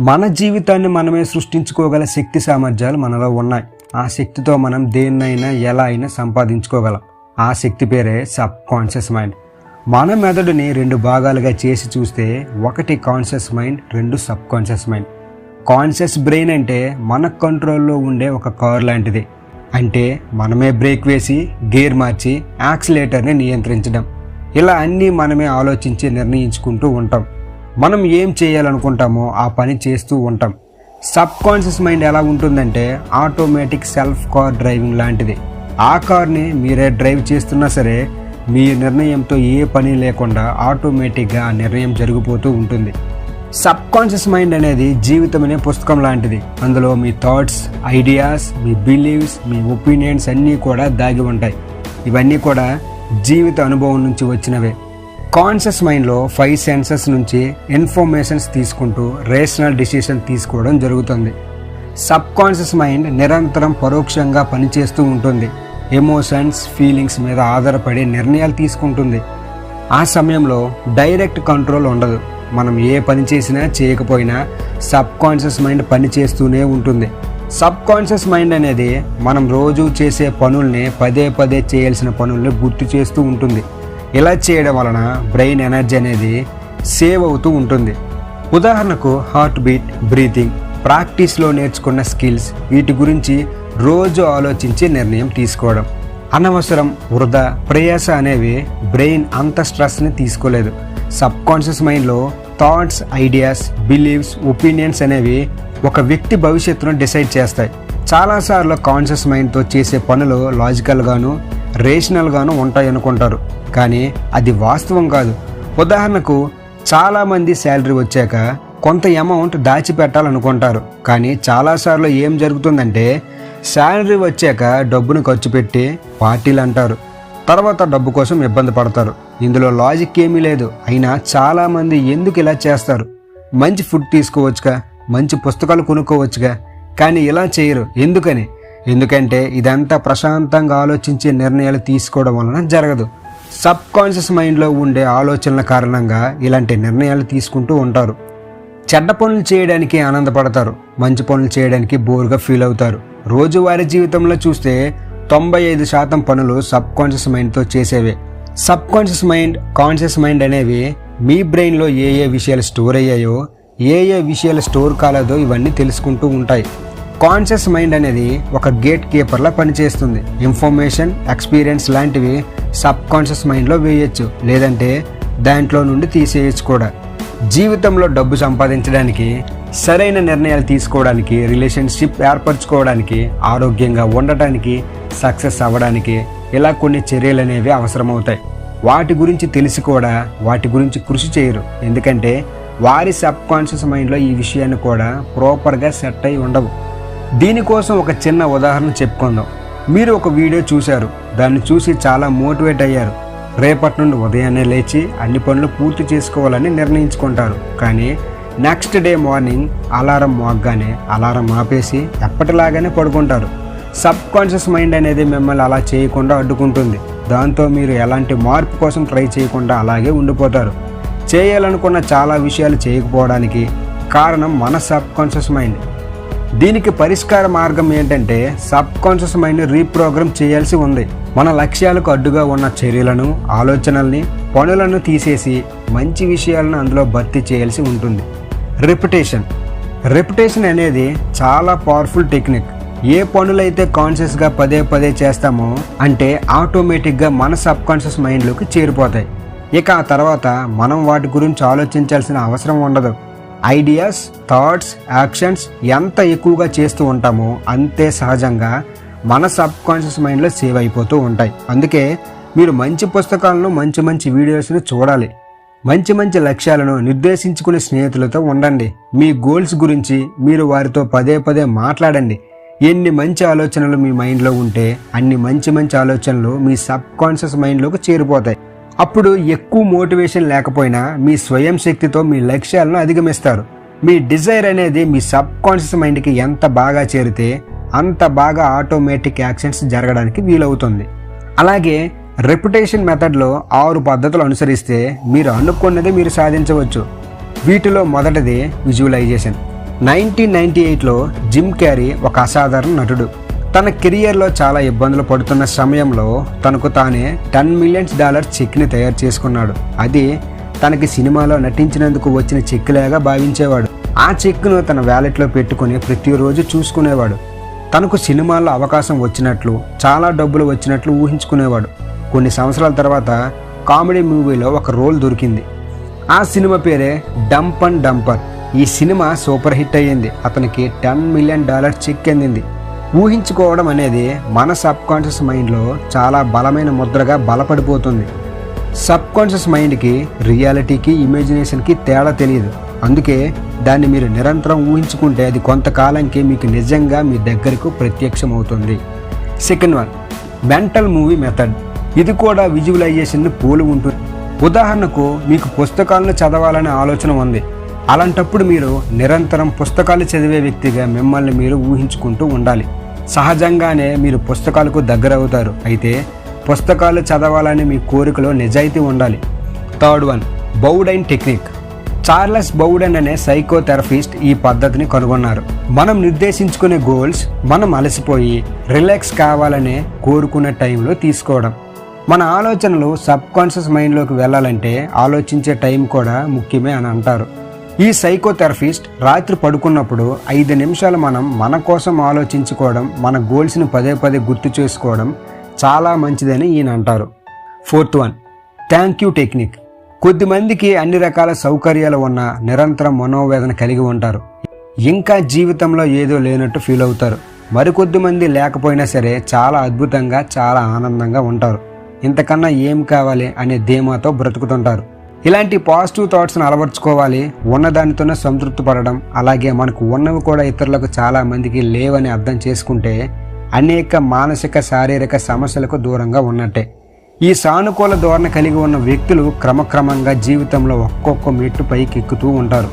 మన జీవితాన్ని మనమే సృష్టించుకోగల శక్తి సామర్థ్యాలు మనలో ఉన్నాయి. ఆ శక్తితో మనం దేన్నైనా ఎలా అయినా సంపాదించుకోగలం. ఆ శక్తి పేరే సబ్ కాన్షియస్ మైండ్. మన మెదడుని రెండు భాగాలుగా చేసి చూస్తే ఒకటి కాన్షియస్ మైండ్ రెండు sub conscious mind. Conscious brain అంటే మన కంట్రోల్లో ఉండే ఒక కార్ లాంటిది. అంటే మనమే బ్రేక్ వేసి గేర్ మార్చి యాక్సిలేటర్ని నియంత్రించడం. ఇలా అన్నీ మనమే ఆలోచించి నిర్ణయించుకుంటూ ఉంటాం. మనం ఏం చేయాలనుకుంటామో ఆ పని చేస్తూ ఉంటాం. సబ్ కాన్షియస్ మైండ్ ఎలా ఉంటుందంటే ఆటోమేటిక్ సెల్ఫ్ కార్ డ్రైవింగ్ లాంటిది. ఆ కార్ని మీరే డ్రైవ్ చేస్తున్నా సరే మీ నిర్ణయంతో ఏ పని లేకుండా ఆటోమేటిక్గా ఆ నిర్ణయం జరిగిపోతూ ఉంటుంది. సబ్ కాన్షియస్ మైండ్ అనేది జీవితం అనే పుస్తకం లాంటిది. అందులో మీ థాట్స్ ఐడియాస్ మీ బిలీవ్స్ మీ ఒపీనియన్స్ అన్నీ కూడా దాగి ఉంటాయి. ఇవన్నీ కూడా జీవిత అనుభవం నుంచి వచ్చినవే. కాన్షియస్ మైండ్లో ఫైవ్ సెన్సెస్ నుంచి ఇన్ఫర్మేషన్స్ తీసుకుంటూ రేషనల్ డిసిషన్ తీసుకోవడం జరుగుతుంది. సబ్ కాన్షియస్ మైండ్ నిరంతరం పరోక్షంగా పనిచేస్తూ ఉంటుంది. ఎమోషన్స్ ఫీలింగ్స్ మీద ఆధారపడి నిర్ణయాలు తీసుకుంటుంది. ఆ సమయంలో డైరెక్ట్ కంట్రోల్ ఉండదు. మనం ఏ పని చేసినా చేయకపోయినా సబ్ కాన్షియస్ మైండ్ పని చేస్తూనే ఉంటుంది. సబ్ కాన్షియస్ మైండ్ అనేది మనం రోజు చేసే పనుల్ని పదే పదే చేయాల్సిన పనుల్ని గుర్తు చేస్తూ ఉంటుంది. ఇలా చేయడం వలన బ్రెయిన్ ఎనర్జీ అనేది సేవ్ అవుతూ ఉంటుంది. ఉదాహరణకు హార్ట్ బీట్ బ్రీతింగ్ ప్రాక్టీస్లో నేర్చుకున్న స్కిల్స్ వీటి గురించి రోజు ఆలోచించి నిర్ణయం తీసుకోవడం. అనవసరం వృధా ప్రయాస అనేవి బ్రెయిన్ అంత స్ట్రెస్ని తీసుకోలేదు. సబ్ కాన్షియస్ మైండ్లో థాట్స్ ఐడియాస్ బిలీవ్స్ ఒపీనియన్స్ అనేవి ఒక వ్యక్తి భవిష్యత్తును డిసైడ్ చేస్తాయి. చాలాసార్లు కాన్షియస్ మైండ్తో చేసే పనులు లాజికల్గాను రేషనల్గాను ఉంటాయి అనుకుంటారు కానీ అది వాస్తవం కాదు. ఉదాహరణకు చాలామంది శాలరీ వచ్చాక కొంత అమౌంట్ దాచిపెట్టాలనుకుంటారు. కానీ చాలాసార్లు ఏం జరుగుతుందంటే శాలరీ వచ్చాక డబ్బును ఖర్చు పెట్టి పార్టీలు అంటారు తర్వాత డబ్బు కోసం ఇబ్బంది పడతారు. ఇందులో లాజిక్ ఏమీ లేదు. అయినా చాలామంది ఎందుకు ఇలా చేస్తారు? మంచి ఫుడ్ తీసుకోవచ్చుగా? మంచి పుస్తకాలు కొనుక్కోవచ్చుగా? కానీ ఇలా చేయరు. ఎందుకని? ఎందుకంటే ఇదంతా ప్రశాంతంగా ఆలోచించే నిర్ణయాలు తీసుకోవడం వలన జరగదు. సబ్ కాన్షియస్ మైండ్లో ఉండే ఆలోచనల కారణంగా ఇలాంటి నిర్ణయాలు తీసుకుంటూ ఉంటారు. చెడ్డ పనులు చేయడానికి ఆనందపడతారు. మంచి పనులు చేయడానికి బోర్గా ఫీల్ అవుతారు. రోజువారీ జీవితంలో చూస్తే తొంభై ఐదు శాతం పనులు సబ్ కాన్షియస్ మైండ్తో చేసేవే. Sub conscious mind conscious mind అనేవి మీ బ్రెయిన్లో ఏ ఏ విషయాలు స్టోర్ అయ్యాయో ఏ ఏ విషయాలు స్టోర్ కాలేదో ఇవన్నీ తెలుసుకుంటూ ఉంటాయి. కాన్షియస్ మైండ్ అనేది ఒక గేట్ కీపర్లా పనిచేస్తుంది. ఇన్ఫర్మేషన్ ఎక్స్పీరియన్స్ లాంటివి సబ్ కాన్షియస్ మైండ్లో వేయచ్చు. లేదంటే దాంట్లో నుండి తీసేయచ్చు కూడా. జీవితంలో డబ్బు సంపాదించడానికి సరైన నిర్ణయాలు తీసుకోవడానికి రిలేషన్షిప్ ఏర్పరచుకోవడానికి ఆరోగ్యంగా ఉండటానికి సక్సెస్ అవ్వడానికి ఇలా కొన్ని చర్యలు అనేవి అవసరమవుతాయి. వాటి గురించి తెలిసి కూడా వాటి గురించి కృషి చేయరు. ఎందుకంటే వారి సబ్ కాన్షియస్ మైండ్లో ఈ విషయాన్ని కూడా ప్రాపర్గా సెట్ అయి ఉండవు. దీనికోసం ఒక చిన్న ఉదాహరణ చెప్పుకుందాం. మీరు ఒక వీడియో చూశారు. దాన్ని చూసి చాలా మోటివేట్ అయ్యారు. రేపటి నుండి ఉదయాన్నే లేచి అన్ని పనులు పూర్తి చేసుకోవాలని నిర్ణయించుకుంటారు. కానీ నెక్స్ట్ డే మార్నింగ్ అలారం మోగ్గానే అలారం ఆపేసి ఎప్పటిలాగానే పడుకుంటారు. సబ్ కాన్షియస్ మైండ్ అనేది మిమ్మల్ని అలా చేయకుండా అడ్డుకుంటుంది. దాంతో మీరు ఎలాంటి మార్పు కోసం ట్రై చేయకుండా అలాగే ఉండిపోతారు. చేయాలనుకున్న చాలా విషయాలు చేయకపోవడానికి కారణం మన సబ్ కాన్షియస్ మైండ్. దీనికి పరిష్కార మార్గం ఏంటంటే సబ్ కాన్షియస్ మైండ్ రీప్రోగ్రామ్ చేయాల్సి ఉంది. మన లక్ష్యాలకు అడ్డుగా ఉన్న చర్యలను ఆలోచనల్ని పనులను తీసేసి మంచి విషయాలను అందులో భర్తీ చేయాల్సి ఉంటుంది. రెప్యుటేషన్ రెప్యుటేషన్ అనేది చాలా పవర్ఫుల్ టెక్నిక్ ఏ పనులైతే కాన్షియస్గా పదే పదే చేస్తామో అంటే ఆటోమేటిక్గా మన సబ్ కాన్షియస్ మైండ్లోకి చేరిపోతాయి. ఇక ఆ తర్వాత మనం వాటి గురించి ఆలోచించాల్సిన అవసరం ఉండదు. ఐడియాస్ థాట్స్ యాక్షన్స్ ఎంత ఎక్కువగా చేస్తూ ఉంటామో అంతే సహజంగా మన సబ్ కాన్షియస్ మైండ్లో సేవ్ అయిపోతూ ఉంటాయి. అందుకే మీరు మంచి పుస్తకాలను మంచి మంచి వీడియోస్ను చూడాలి. మంచి మంచి లక్ష్యాలను నిర్దేశించుకునే స్నేహితులతో ఉండండి. మీ గోల్స్ గురించి మీరు వారితో పదే పదే మాట్లాడండి. ఎన్ని మంచి ఆలోచనలు మీ మైండ్లో ఉంటే అన్ని మంచి మంచి ఆలోచనలు మీ సబ్ కాన్షియస్ మైండ్లోకి చేరిపోతాయి. అప్పుడు ఎక్కువ మోటివేషన్ లేకపోయినా మీ స్వయం శక్తితో మీ లక్ష్యాలను అధిగమిస్తారు. మీ డిజైర్ అనేది మీ సబ్ కాన్షియస్ మైండ్కి ఎంత బాగా చేరితే అంత బాగా ఆటోమేటిక్ యాక్షన్స్ జరగడానికి వీలవుతుంది. అలాగే రెప్యుటేషన్ మెథడ్లో ఆరు పద్ధతులు అనుసరిస్తే మీరు అనుకున్నది మీరు సాధించవచ్చు. వీటిలో మొదటిది విజువలైజేషన్. నైన్టీన్ నైన్టీ ఎయిట్లో జిమ్ క్యారీ ఒక అసాధారణ నటుడు. తన కెరియర్లో చాలా ఇబ్బందులు పడుతున్న సమయంలో తనకు తానే టెన్ మిలియన్స్ డాలర్ చెక్ని తయారు చేసుకున్నాడు. అది తనకి సినిమాలో నటించినందుకు వచ్చిన చెక్కులేగా భావించేవాడు. ఆ చెక్ను తన వ్యాలెట్లో పెట్టుకుని ప్రతిరోజు చూసుకునేవాడు. తనకు సినిమాల్లో అవకాశం వచ్చినట్లు చాలా డబ్బులు వచ్చినట్లు ఊహించుకునేవాడు. కొన్ని సంవత్సరాల తర్వాత కామెడీ మూవీలో ఒక రోల్ దొరికింది. ఆ సినిమా పేరే డంప్ అండ్ డంపర్. ఈ సినిమా సూపర్ హిట్ అయ్యింది. అతనికి టెన్ మిలియన్ డాలర్ చెక్ అందింది. ఊహించుకోవడం అనేది మన సబ్ కాన్షియస్ మైండ్లో చాలా బలమైన ముద్రగా బలపడిపోతుంది. సబ్ కాన్షియస్ మైండ్కి రియాలిటీకి ఇమాజినేషన్కి తేడా తెలియదు. అందుకే దాన్ని మీరు నిరంతరం ఊహించుకుంటే అది కొంతకాలంకి మీకు నిజంగా మీ దగ్గరకు ప్రత్యక్షం అవుతుంది second one mental movie method. ఇది కూడా విజువలైజేషన్ పోలి ఉంటుంది. ఉదాహరణకు మీకు పుస్తకాలను చదవాలనే ఆలోచన ఉంది. అలాంటప్పుడు మీరు నిరంతరం పుస్తకాలు చదివే వ్యక్తిగా మిమ్మల్ని మీరు ఊహించుకుంటూ ఉండాలి. సహజంగానే మీరు పుస్తకాలకు దగ్గర అవుతారు అయితే పుస్తకాలు చదవాలని మీ కోరికలో నిజాయితీ ఉండాలి. Third one Bowden technique. Charles Bowden అనే సైకోథెరపిస్ట్ ఈ పద్ధతిని కనుగొన్నారు. మనం నిర్దేశించుకునే గోల్స్ మనం అలసిపోయి రిలాక్స్ కావాలనే కోరుకునే టైంలో తీసుకోవడం. మన ఆలోచనలు సబ్కాన్షియస్ మైండ్లోకి వెళ్ళాలంటే ఆలోచించే టైం కూడా ముఖ్యమే అని అంటారు. ఈ సైకోథెరపిస్ట్ రాత్రి పడుకున్నప్పుడు ఐదు నిమిషాలు మనం మన కోసం ఆలోచించుకోవడం మన గోల్స్ని పదే పదే గుర్తు చేసుకోవడం చాలా మంచిదని ఈయన అంటారు. Fourth one thank you technique. కొద్దిమందికి అన్ని రకాల సౌకర్యాలు ఉన్న నిరంతరం మనోవేదన కలిగి ఉంటారు. ఇంకా జీవితంలో ఏదో లేనట్టు ఫీల్ అవుతారు. మరికొద్ది మంది లేకపోయినా సరే చాలా అద్భుతంగా చాలా ఆనందంగా ఉంటారు. ఇంతకన్నా ఏం కావాలి అనే ధీమాతో బ్రతుకుతుంటారు. ఇలాంటి పాజిటివ్ థాట్స్ని అలవర్చుకోవాలి. ఉన్నదానితోనే సంతృప్తి పడడం అలాగే మనకు ఉన్నవి కూడా ఇతరులకు చాలా మందికి లేవని అర్థం చేసుకుంటే అనేక మానసిక శారీరక సమస్యలకు దూరంగా ఉన్నట్టే. ఈ సానుకూల ధోరణి కలిగి ఉన్న వ్యక్తులు క్రమక్రమంగా జీవితంలో ఒక్కొక్క మెట్టు పైకి ఎక్కుతూ ఉంటారు.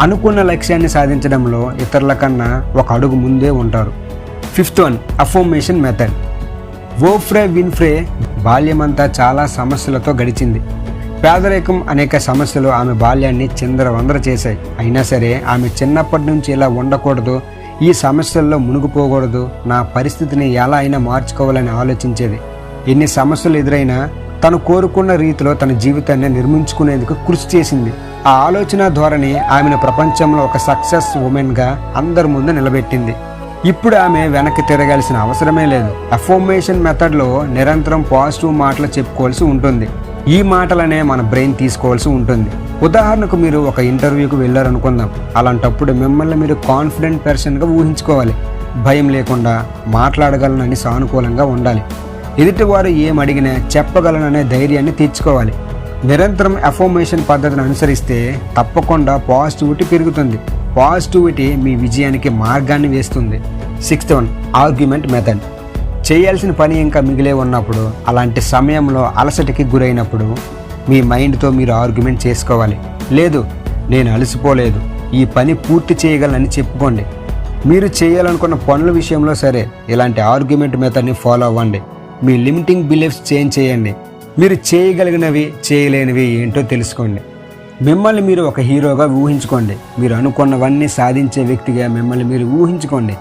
అనుకున్న లక్ష్యాన్ని సాధించడంలో ఇతరుల కన్నా ఒక అడుగు ముందే ఉంటారు. Fifth one affirmation method. Oprah Winfrey బాల్యమంతా చాలా సమస్యలతో గడిచింది. పేదరికం అనేక సమస్యలు ఆమె బాల్యాన్ని చిందరవందర చేశాయి. అయినా సరే ఆమె చిన్నప్పటి నుంచి ఇలా ఉండకూడదు ఈ సమస్యల్లో మునిగిపోకూడదు నా పరిస్థితిని ఎలా అయినా మార్చుకోవాలని ఆలోచించేది. ఎన్ని సమస్యలు ఎదురైనా తను కోరుకున్న రీతిలో తన జీవితాన్ని నిర్మించుకునేందుకు కృషి చేసింది. ఆ ఆలోచన ధోరణి ఆమెను ప్రపంచంలో ఒక సక్సెస్ ఉమెన్గా అందరి ముందు నిలబెట్టింది. ఇప్పుడు ఆమె వెనక్కి తిరగాల్సిన అవసరమే లేదు. అఫోమేషన్ మెథడ్లో నిరంతరం పాజిటివ్ మాటలు చెప్పుకోవాల్సి ఉంటుంది. ఈ మాటలనే మన బ్రెయిన్ తీసుకోవాల్సి ఉంటుంది. ఉదాహరణకు మీరు ఒక ఇంటర్వ్యూకి వెళ్ళారనుకుందాం. అలాంటప్పుడు మిమ్మల్ని మీరు కాన్ఫిడెంట్ పర్సన్గా ఊహించుకోవాలి. భయం లేకుండా మాట్లాడగలనని సానుకూలంగా ఉండాలి. ఎదుటివారు ఏం అడిగినా చెప్పగలననే ధైర్యాన్ని తీర్చుకోవాలి. నిరంతరం అఫోమేషన్ పద్ధతిని అనుసరిస్తే తప్పకుండా పాజిటివిటీ పెరుగుతుంది. పాజిటివిటీ మీ విజయానికి మార్గాన్ని వేస్తుంది. Sixth one argument method. చేయాల్సిన పని ఇంకా మిగిలే ఉన్నప్పుడు అలాంటి సమయంలో అలసటకి గురైనప్పుడు మీ మైండ్తో మీరు ఆర్గ్యుమెంట్ చేసుకోవాలి. లేదు నేను అలసిపోలేదు. ఈ పని పూర్తి చేయగలనని చెప్పుకోండి. మీరు చేయాలనుకున్న పనుల విషయంలో సరే ఇలాంటి ఆర్గ్యుమెంట్ మెథడ్ని ఫాలో అవ్వండి. మీ లిమిటింగ్ బిలీఫ్స్ చేంజ్ చేయండి. మీరు చేయగలిగినవి చేయలేనివి ఏంటో తెలుసుకోండి. మిమ్మల్ని మీరు ఒక హీరోగా ఊహించుకోండి. మీరు అనుకున్నవన్నీ సాధించే వ్యక్తిగా మిమ్మల్ని మీరు ఊహించుకోండి.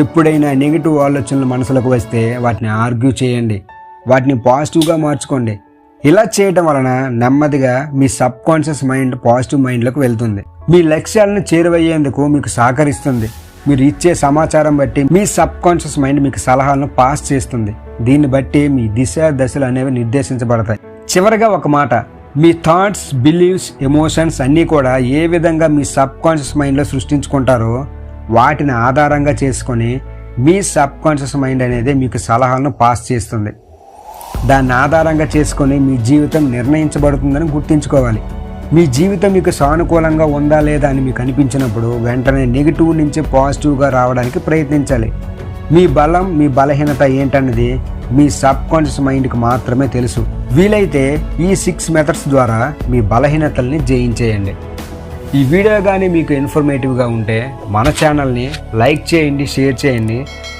ఎప్పుడైనా నెగిటివ్ ఆలోచనలు మనసులకు వస్తే వాటిని ఆర్గ్యూ చేయండి. వాటిని పాజిటివ్గా మార్చుకోండి. ఇలా చేయటం వలన నెమ్మదిగా మీ సబ్ కాన్షియస్ మైండ్ పాజిటివ్ మైండ్లోకి వెళ్తుంది. మీ లక్ష్యాలను చేరువయ్యేందుకు మీకు సహకరిస్తుంది. మీరు ఇచ్చే సమాచారం బట్టి మీ సబ్ కాన్షియస్ మైండ్ మీకు సలహాలను పాస్ చేస్తుంది. దీన్ని బట్టి మీ దిశ దశలు అనేవి నిర్దేశించబడతాయి. చివరిగా ఒక మాట మీ థాట్స్ బిలీవ్స్ ఎమోషన్స్ అన్నీ కూడా ఏ విధంగా మీ సబ్ కాన్షియస్ మైండ్లో సృష్టించుకుంటారో వాటిని ఆధారంగా చేసుకొని మీ సబ్ కాన్షియస్ మైండ్ అనేది మీకు సలహాలను పాస్ చేస్తుంది. దాన్ని ఆధారంగా చేసుకొని మీ జీవితం నిర్ణయించబడుతుందని గుర్తుంచుకోవాలి. మీ జీవితం మీకు సానుకూలంగా ఉందా లేదా అని మీకు అనిపించినప్పుడు వెంటనే నెగిటివ్ నుంచి పాజిటివ్గా రావడానికి ప్రయత్నించాలి. మీ బలం మీ బలహీనత ఏంటన్నది మీ సబ్ కాన్షియస్ మైండ్కి మాత్రమే తెలుసు. వీలైతే ఈ సిక్స్ మెథడ్స్ ద్వారా మీ బలహీనతల్ని జయించేయండి. ఈ వీడియో కానీ మీకు ఇన్ఫర్మేటివ్గా ఉంటే మన ఛానల్ని లైక్ చేయండి షేర్ చేయండి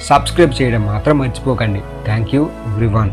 సబ్స్క్రైబ్ చేయడం మాత్రం మర్చిపోకండి. Thank you everyone